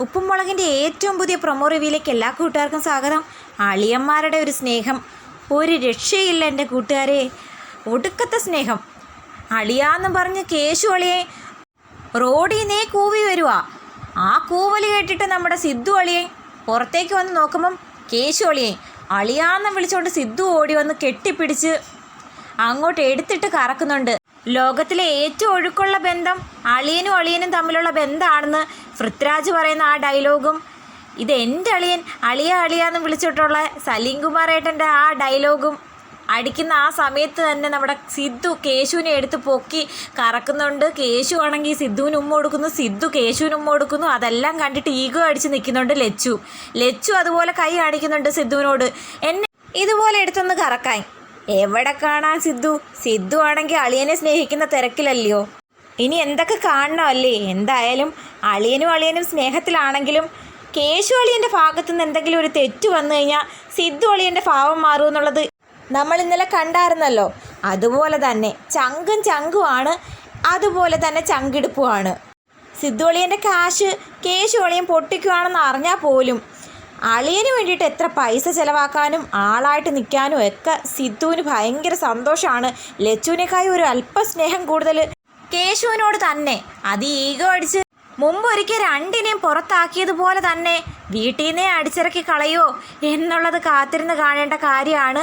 ഉപ്പുമുളകിന്റെ ഏറ്റവും പുതിയ പ്രൊമോ റിവ്യൂയിലേക്ക് എല്ലാ കൂട്ടുകാർക്കും സ്വാഗതം. അളിയന്മാരുടെ ഒരു സ്നേഹം. ഒരു രക്ഷയില്ല എന്റെ കൂട്ടുകാരെ. ഒടുക്കത്തെ സ്നേഹം. അളിയാന്ന് പറഞ്ഞ് കേശു അളിയെ റോഡിൽ നീ കൂവി വരുക ആ കൂവൽ കേട്ടിട്ട് നമ്മുടെ സിദ്ധു അളിയെ പുറത്തേക്ക് വന്ന് നോക്കുമ്പം കേശു അളിയെ അളിയാന്ന് വിളിച്ചുകൊണ്ട് സിദ്ധു ഓടി വന്ന് കെട്ടിപ്പിടിച്ച് അങ്ങോട്ട് എടുത്തിട്ട് കറക്കുന്നുണ്ട്. ലോകത്തിലെ ഏറ്റവും ഒഴുക്കുള്ള ബന്ധം അളിയനും അളിയനും തമ്മിലുള്ള ബന്ധമാണെന്ന് പൃഥ്വിരാജ് പറയുന്ന ആ ഡയലോഗും ഇത് എന്റെ അളിയൻ അളിയ അളിയ എന്ന് വിളിച്ചിട്ടുള്ള സലീം കുമാർ ഏട്ടന്റെ ആ ഡയലോഗും അടിക്കുന്ന ആ സമയത്ത് തന്നെ നമ്മുടെ സിദ്ധു കേശുവിനെ എടുത്ത് പൊക്കി കറക്കുന്നുണ്ട്. കേശു ആണെങ്കിൽ സിദ്ധുവിന് ഉമ്മ കൊടുക്കുന്നു സിദ്ധു കേശുവിന് ഉമ്മ കൊടുക്കുന്നു. അതെല്ലാം കണ്ടിട്ട് ഈഗോ അടിച്ച് നിൽക്കുന്നുണ്ട് ലച്ചു. ലച്ചു അതുപോലെ കൈ കാണിക്കുന്നുണ്ട് സിദ്ധുവിനോട്. എന്നെ ഇതുപോലെ എടുത്തൊന്ന് കറക്കാൻ. എവിടെ കാണാൻ സിദ്ധു? സിദ്ധു ആണെങ്കിൽ അളിയനെ സ്നേഹിക്കുന്ന തിരക്കിലല്ലയോ? ഇനി എന്തൊക്കെ കാണണമല്ലേ എന്തായാലും അളിയനും അളിയനും സ്നേഹത്തിലാണെങ്കിലും കേശു അളിയന്റെ ഭാഗത്തു നിന്ന് എന്തെങ്കിലും ഒരു തെറ്റ് വന്നു കഴിഞ്ഞാൽ സിദ്ധു അളിയന്റെ ഭാവം മാറുമെന്നുള്ളത് നമ്മൾ ഇന്നലെ കണ്ടായിരുന്നല്ലോ. അതുപോലെ തന്നെ ചങ്കും ചങ്കുമാണ് അതുപോലെ തന്നെ ചങ്കിടുപ്പുമാണ് സിദ്ധു അളിയന്റെ കാശ് കേശു അളിയൻ പൊട്ടിക്കുവാണെന്ന് അറിഞ്ഞാൽ പോലും അളിയന് വേണ്ടിയിട്ട് എത്ര പൈസ ചിലവാക്കാനും ആളായിട്ട് നിൽക്കാനും ഒക്കെ സിദ്ധുവിന് ഭയങ്കര സന്തോഷമാണ് ലച്ചുവിനേക്കായി ഒരു അല്പ സ്നേഹം കൂടുതൽ കേശുവിനോട് തന്നെ. അത് ഈഗോ അടിച്ച് മുമ്പ് ഒരിക്കൽ രണ്ടിനെയും പുറത്താക്കിയതുപോലെ തന്നെ വീട്ടിൽ നിന്നേ അടിച്ചിറക്കി കളയോ എന്നുള്ളത് കാത്തിരുന്ന് കാണേണ്ട കാര്യമാണ്.